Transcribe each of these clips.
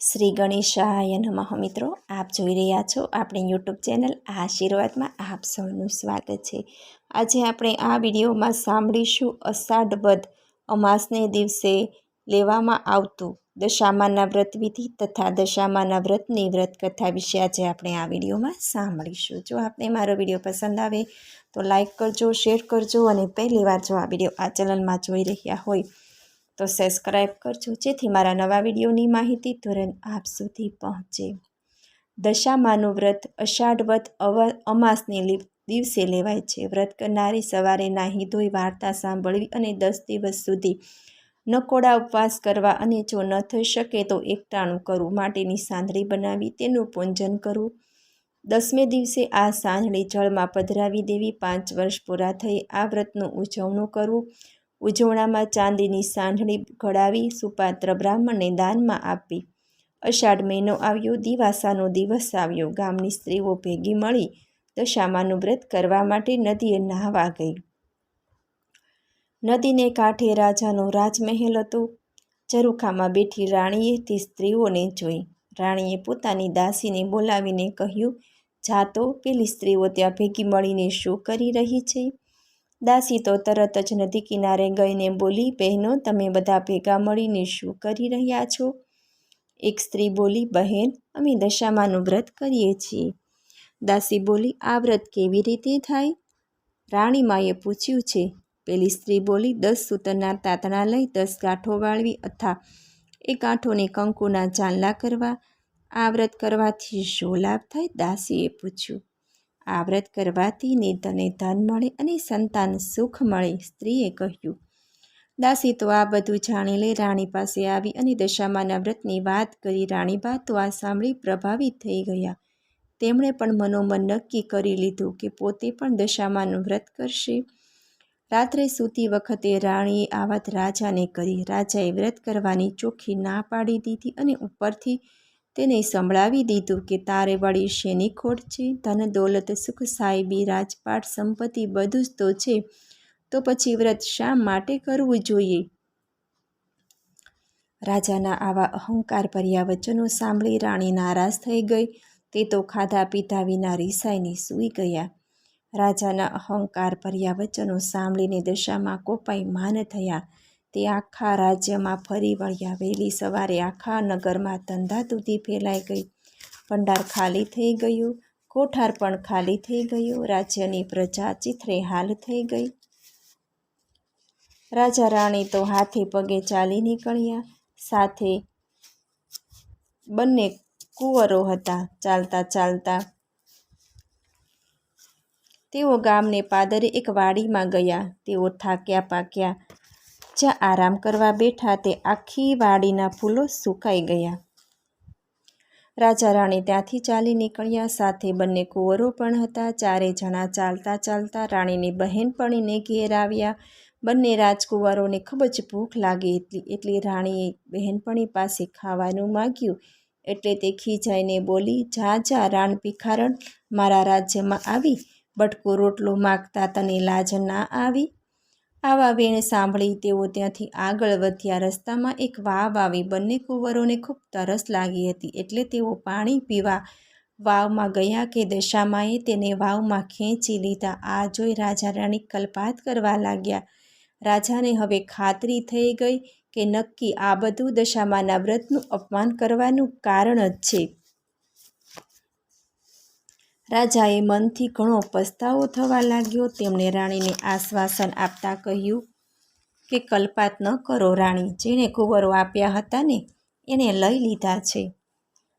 શ્રી ગણેશાય નમઃ મિત્રો, આપ જોઈ રહ્યા છો આપણી યુટ્યુબ ચેનલ આશીર્વાદમાં આપ સૌનું સ્વાગત છે. આજે આપણે આ વિડીયોમાં સાંભળીશું અષાઢ વદ અમાસને દિવસે લેવામાં આવતું દશામાના વ્રત વિધિ તથા દશામાના વ્રતની વ્રત કથા વિશે આજે આપણે આ વિડીયોમાં સાંભળીશું. જો આપને મારો વીડિયો પસંદ આવે તો લાઈક કરજો, શેર કરજો અને પહેલી વાર જો આ વીડિયો આ ચેનલમાં જોઈ રહ્યા હોય તો સબસ્ક્રાઈબ કરજો, જેથી મારા નવા વિડીયોની માહિતી તુરંત આપ સુધી પહોંચે. દશામાનું વ્રત અષાઢ વ્રત અમાસને દિવસે લેવાય છે. વ્રત કરનારી સવારે નાહી ધોઈ વાર્તા સાંભળવી અને દસ દિવસ સુધી નકોડા ઉપવાસ કરવા અને જો ન થઈ શકે તો એકટાણું કરવું. માટેની સાંધળી બનાવી તેનું પૂંજન કરવું. દસમે દિવસે આ સાંધળી જળમાં પધરાવી દેવી. પાંચ વર્ષ પૂરા થઈ આ વ્રતનું ઉજવણું કરવું. ઉજવણામાં ચાંદીની સાંઢણી ઘડાવી સુપાત્ર બ્રાહ્મણને દાનમાં આપી. અષાઢ મહિનો આવ્યો, દિવાસાનો દિવસ આવ્યો. ગામની સ્ત્રીઓ ભેગી મળી દશામાનું વ્રત કરવા માટે નદીએ નહાવા ગઈ. નદીને કાંઠે રાજાનો રાજમહેલ હતો. ઝરૂખામાં બેઠી રાણીએ તે સ્ત્રીઓને જોઈ. રાણીએ પોતાની દાસીને બોલાવીને કહ્યું જાતો પેલી સ્ત્રીઓ ત્યાં ભેગી મળીને શું કરી રહી છે? દાસી તો તરત જ નદી કિનારે ગઈને બોલી, બહેનો, તમે બધા ભેગા મળીને શું કરી રહ્યા છો? એક સ્ત્રી બોલી, બહેન, અમે દશામાનું વ્રત કરીએ છીએ. દાસી બોલી, આ વ્રત કેવી રીતે થાય? રાણીમાએ પૂછ્યું છે. પેલી સ્ત્રી બોલી, દસ સૂતરના તાતણા લઈ દસ ગાંઠો વાળવી અથવા એ ગાંઠોને કંકુના ચાંદલા કરવા. આ વ્રત કરવાથી શું લાભ થાય? દાસીએ પૂછ્યું. આ વ્રત કરવાથી ને તને ધન મળે અને સંતાન સુખ મળે, સ્ત્રીએ કહ્યું. દાસી તો આ બધું જાણી લઈ રાણી પાસે આવી અને દશામાના વ્રતની વાત કરી. રાણીબા તો આ સાંભળી પ્રભાવિત થઈ ગયા. તેમણે પણ મનોમન નક્કી કરી લીધું કે પોતે પણ દશામાનું વ્રત કરશે. રાત્રે સૂતી વખતે રાણીએ આ વાત રાજાને કરી. રાજાએ વ્રત કરવાની ચોખ્ખી ના પાડી દીધી અને ઉપરથી તેને સંભળાવી દીધું કે તારે વળી શેની ખોટ છે? ધન દોલત, સુખ સાહેબી રાજપાટ, સંપત્તિ બધું જ તો છે. તો પછી વ્રત શા માટે કરવું જોઈએ? રાજાના આવા અહંકાર ભર્યા વચનો સાંભળી રાણી નારાજ થઈ ગઈ. તે તો ખાધા પીધા વિના રીસાઈને સૂઈ ગયા. રાજાના અહંકાર ભર્યા વચનો સાંભળીને દશામાં કોપાઈ માન થયા. તે આખા રાજ્યમાં ફરી વળ્યા વહેલી સવારે આખા નગરમાં ધંધાતુતી ફેલાઈ ગઈ. ભંડાર ખાલી થઈ ગયું. કોઠાર પણ ખાલી થઈ ગયું. રાજ્યની પ્રજા ચિત્રે હાલ થઈ ગઈ. રાજા રાણી તો હાથે પગે ચાલી નીકળ્યા. સાથે બંને કુંવરો હતા. ચાલતા ચાલતા તેઓ ગામને પાદરે એક વાડીમાં ગયા. તેઓ થાક્યા પાક્યા. જ્યાં આરામ કરવા બેઠા તે આખી વાડીના ફૂલો સુકાઈ ગયા. રાજા રાણી ત્યાંથી ચાલી નીકળ્યા. સાથે બંને કુંવરો પણ હતા. ચારે જણા ચાલતા ચાલતા રાણીની બહેનપણીને ઘેર આવ્યા. બંને રાજકુંવરોને ખૂબ જ ભૂખ લાગી એટલી, એટલે રાણીએ બહેનપણી પાસે ખાવાનું માગ્યું. એટલે તે ખીજાઈને બોલી, જા જા, રાણ ભિખારણ, મારા રાજ્યમાં આવી. બટકો રોટલો માગતા તને લાજ ના આવી. આવા વેણ સાંભળી તેઓ ત્યાંથી આગળ વધ્યા. રસ્તામાં એક વાવ આવી. બંને કુંવરોને ખૂબ તરસ લાગી હતી. એટલે તેઓ પાણી પીવા વાવમાં ગયા કે દશામાએ તેને વાવમાં ખેંચી લીધા. આ જોઈ રાજા રાણી કલ્પાત કરવા લાગ્યા. રાજાને હવે ખાતરી થઈ ગઈ કે નક્કી આ બધું દશામાના વ્રતનું અપમાન કરવાનું કારણ જ છે. રાજાએ મનથી ઘણો પસ્તાવો થવા લાગ્યો. તેમણે રાણીને આશ્વાસન આપતા કહ્યું કે, કલ્પાત ન કરો રાણી, જેણે કુંવરો આપ્યા હતા ને, એને લઈ લીધા છે.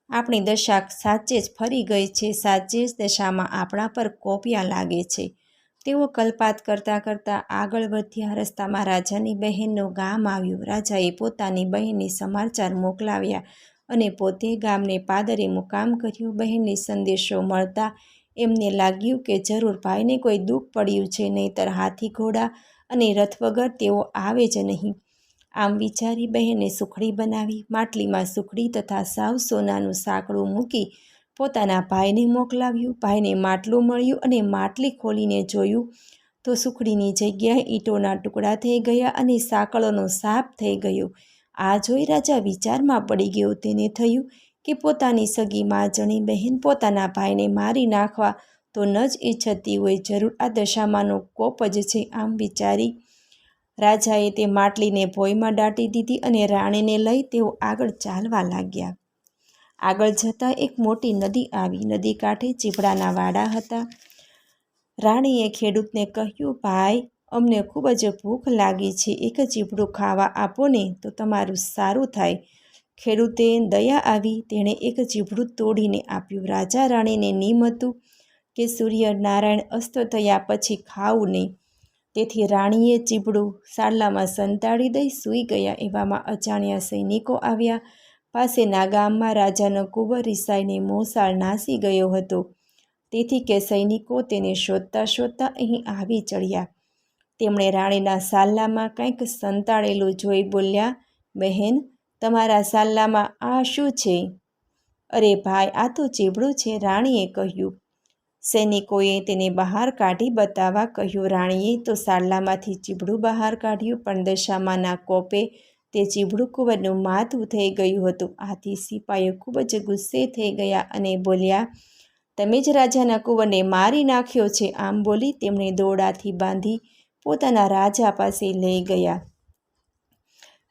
આપણી દશા સાચે જ ફરી ગઈ છે, સાચે જ દશામાં આપણા પર કોપિયા લાગે છે. તેઓ કલ્પાત કરતાં કરતાં આગળ વધ્યા. રસ્તામાં રાજાની બહેનનું ગામ આવ્યું. રાજાએ પોતાની બહેનને સમાચાર મોકલાવ્યા. અને પોતે ગામને પાદરે મુકામ કર્યું. બહેનને સંદેશો મળતા એમને લાગ્યું કે જરૂર ભાઈને કોઈ દુઃખ પડ્યું છે, નહીંતર હાથી ઘોડા અને રથ વગર તેઓ આવે જ નહીં. આમ વિચારી બહેને સુખડી બનાવી, માટલીમાં સુખડી તથા સાવ સોનાનું સાંકડું મૂકી પોતાના ભાઈને મોકલાવ્યું. ભાઈને માટલું મળ્યું અને માટલી ખોલીને જોયું તો સુખડીની જગ્યાએ ઈંટોના ટુકડા થઈ ગયા અને સાંકળોનો સાપ થઈ ગયો. આ જોઈ રાજા વિચારમાં પડી ગયો. તેને થયું કે પોતાની સગી માજણી બહેન પોતાના ભાઈને મારી નાખવા તો ન જ ઈચ્છતી હોય જરૂર. આ દશામાંનો કોપ જ છે આમ વિચારી રાજાએ તે માટલીને ભોયમાં દાટી દીધી અને રાણીને લઈ તેઓ આગળ ચાલવા લાગ્યા. આગળ જતાં એક મોટી નદી આવી. નદી કાંઠે ચીપડાના વાડા હતા. રાણીએ ખેડૂતને કહ્યું, ભાઈ અમને ખૂબ જ ભૂખ લાગી છે. એક ચીપડું ખાવા આપો ને તો તમારું સારું થાય. ખેડૂતે દયા આવી. તેણે એક ચીપડું તોડીને આપ્યું. રાજા રાણીને નિમ હતું કે સૂર્યનારાયણ અસ્ત થયા પછી ખાવું નહીં. તેથી રાણીએ ચીપડું સાડલામાં સંતાડી દઈ સૂઈ ગયા. એવામાં અજાણ્યા સૈનિકો આવ્યા. પાસેના ગામમાં રાજાનો કુંવર રિસાઈને મોસાળ નાસી ગયો હતો. તેથી કે સૈનિકો તેને શોધતા શોધતા અહીં આવી ચડ્યા. તેમણે રાણીના સાલ્લામાં કંઈક સંતાડેલું જોઈ બોલ્યા, બહેન, તમારા સાલ્લામાં આ શું છે? અરે ભાઈ, આ તો ચીબડું છે, રાણીએ કહ્યું. સૈનિકોએ તેને બહાર કાઢી બતાવવા કહ્યું, રાણીએ તો સાલ્લામાંથી ચીબડું બહાર કાઢ્યું, પણ દશામાના કોપે તે ચીબડું કુંવરનું માથું થઈ ગયું હતું. આથી સિપાહીઓ ખૂબ જ ગુસ્સે થઈ ગયા અને બોલ્યા, તમે જ રાજાના કુંવરને મારી નાખ્યો છે. આમ બોલી તેમણે દોડાથી બાંધી પોતાના રાજા પાસે લઈ ગયા.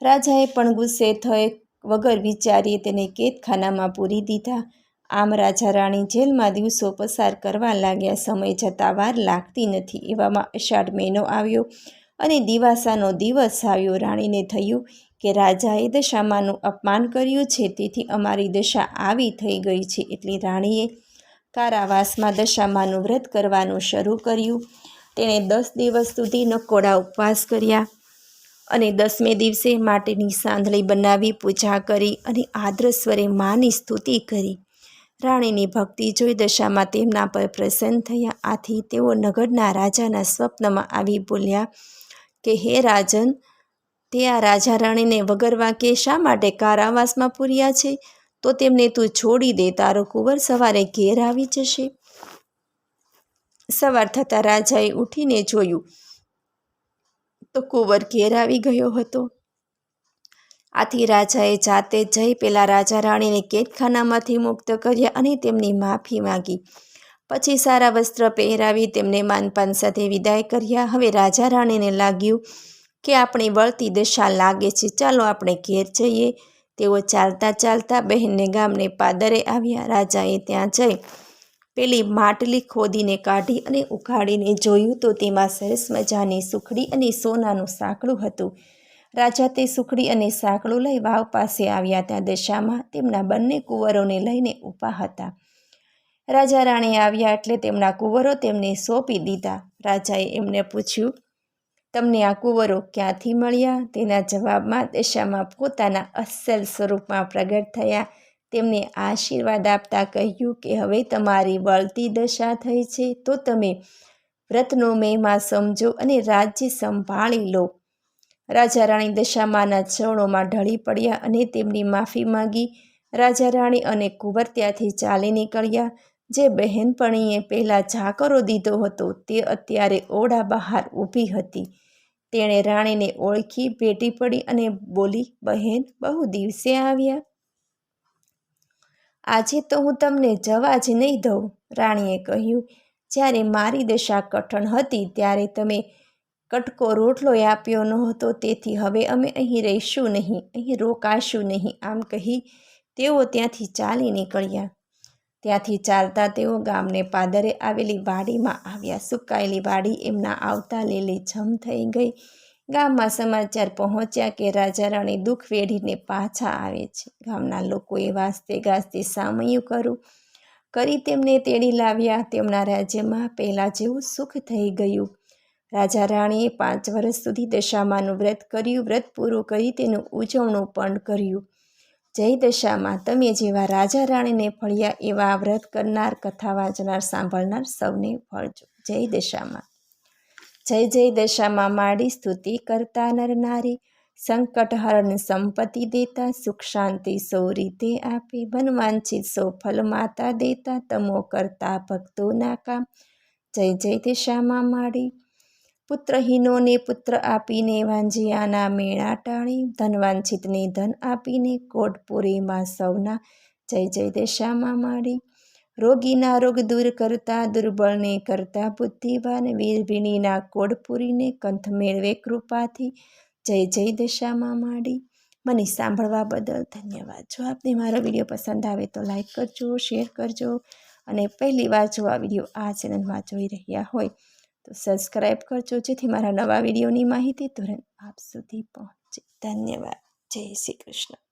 રાજાએ પણ ગુસ્સે થઈ વગર વિચારીએ તેને કેદખાનામાં પૂરી દીધા. આમ રાજા રાણી જેલમાં દિવસો પસાર કરવા લાગ્યા. સમય જતાં વાર લાગતી નથી એવામાં અષાઢ મહિનો આવ્યો અને દિવાસાનો દિવસ આવ્યો. રાણીને થયું કે રાજાએ દશામાનું અપમાન કર્યું છે, તેથી અમારી દશા આવી થઈ ગઈ છે. એટલે રાણીએ કારાવાસમાં દશામાનું વ્રત કરવાનું શરૂ કર્યું. તેણે દસ દિવસ સુધી નકોડા ઉપવાસ કર્યા અને દસમે દિવસે માટેની સાંધળી બનાવી પૂજા કરી અને આદ્ર સ્વરે માની સ્તુતિ કરી. રાણીની ભક્તિ જોઈ દશામાં તેમના પર પ્રસન્ન થયા. આથી તેઓ નગરના રાજાના સ્વપ્નમાં આવી બોલ્યા, કે હે રાજન, તે આ રાજા રાણીને વગર વાંકે શા માટે કારાવાસમાં પૂર્યા છે? તો તેમને તું છોડી દે, તારો કુંવર સવારે ઘેર આવી જશે. સવાર થતાં રાજાએ ઉઠીને જોયું. તો કુંવર ઘેર આવી ગયો હતો. આથી રાજાએ જાતે જઈ પેલા રાજા રાણીને કેદખાનામાંથી મુક્ત કર્યા અને તેમની માફી માંગી. પછી સારા વસ્ત્ર પહેરાવી તેમને માનપાન સાથે વિદાય કર્યા. હવે રાજા રાણીને લાગ્યું કે આપણી વળતી દશા લાગે છે. ચાલો આપણે ઘેર જઈએ. તેઓ ચાલતા ચાલતા બહેનને ગામને પાદરે આવ્યા. રાજાએ ત્યાં જઈ પેલી માટલી ખોદીને કાઢી અને ઉઘાડીને જોયું તો તેમાં સરસ મજાની સુખડી અને સોનાનું સાંકળું હતું. રાજા તે સુખડી અને સાંકળું લઈ વાવ પાસે આવ્યા ત્યાં દશામાં તેમના બંને કુંવરોને લઈને ઊભા હતા. રાજા રાણી આવ્યા એટલે તેમના કુંવરો તેમને સોંપી દીધા. રાજાએ એમને પૂછ્યું, તમને આ કુંવરો ક્યાંથી મળ્યા? તેના જવાબમાં દશામાં પોતાના અસલ સ્વરૂપમાં પ્રગટ થયા. તેમને આશીર્વાદ આપતા કહ્યું કે હવે તમારી વળતી દશા થઈ છે, તો તમે વ્રતનો મહિમા સમજો અને રાજ્ય સંભાળી લો. રાજા રાણી દશામાના ચરણોમાં ઢળી પડ્યા અને તેમની માફી માંગી. રાજા રાણી અને કુંવર ત્યાંથી ચાલી નીકળ્યા. જે બહેનપણીએ પહેલાં ઝાકરો દીધો હતો, તે અત્યારે ઓળા બહાર ઊભી હતી. તેણે રાણીને ઓળખી, ભેટી પડી અને બોલી, બહેન, બહુ દિવસે આવ્યા. આજે તો હું તમને જવા જ નહીં દઉં, રાણીએ કહ્યું. જ્યારે મારી દશા કઠણ હતી ત્યારે તમે કટકો રોટલો આપ્યો નહોતો, તેથી હવે અમે અહીં રહીશું નહીં, અહીં રોકાશું નહીં, આમ કહી તેઓ ત્યાંથી ચાલી નીકળ્યા. ત્યાંથી ચાલતા તેઓ ગામને પાદરે આવેલી વાડીમાં આવ્યા. સુકાયેલી વાડી એમના આવતા લીલી જમ થઈ ગઈ. ગામમાં સમાચાર પહોંચ્યા કે રાજા રાણી દુઃખ વેઢીને પાછા આવે છે. ગામના લોકોએ વાસ્તે ગાજતે સામયું કરું. કરી તેમને તેડી લાવ્યા. તેમના રાજ્યમાં પહેલાં જેવું સુખ થઈ ગયું. રાજા રાણીએ પાંચ વર્ષ સુધી દશામાનું વ્રત કર્યું. વ્રત પૂરું કરી તેનું ઉજવણું પણ કર્યું. જય દશામાં, તમે જેવા રાજા રાણીને ફળ્યા એવા વ્રત કરનાર, કથા વાંચનાર, સાંભળનાર સૌને ફળજો. જય દશામાં. જય જય દશામાં માડી સ્તુતિ કરતા નરનારી સંકટ હરણ સંપત્તિ દેતા, સુખ શાંતિ સૌ રીતે આપે. વનવાંછિત સૌ ફલ માતા દેતા, તમો કરતા ભક્તોના કામ. જય જય દશામાં માડી પુત્રહીનોને પુત્ર આપીને વાંજિયાના મેળા ટાળી. ધનવાંછિતને ધન આપીને કોટપુરીમાં સૌના. જય જય દશામાં માડી રોગીના રોગ દૂર કરતા, દુર્બળને કરતા બુદ્ધિવાન વીર કોડપુરીને કંથ મેળવે કૃપાથી. જય જય દશામાં માડી. મને સાંભળવા બદલ ધન્યવાદ. જો આપને મારો વીડિયો પસંદ આવે તો લાઈક કરજો, શેર કરજો અને પહેલી વાર જો આ વીડિયો આ ચેનલમાં જોઈ રહ્યા હોય તો સબસ્ક્રાઈબ કરજો, જેથી મારા નવા વિડીયોની માહિતી તુરંત આપ સુધી પહોંચે. ધન્યવાદ. જય શ્રી કૃષ્ણ.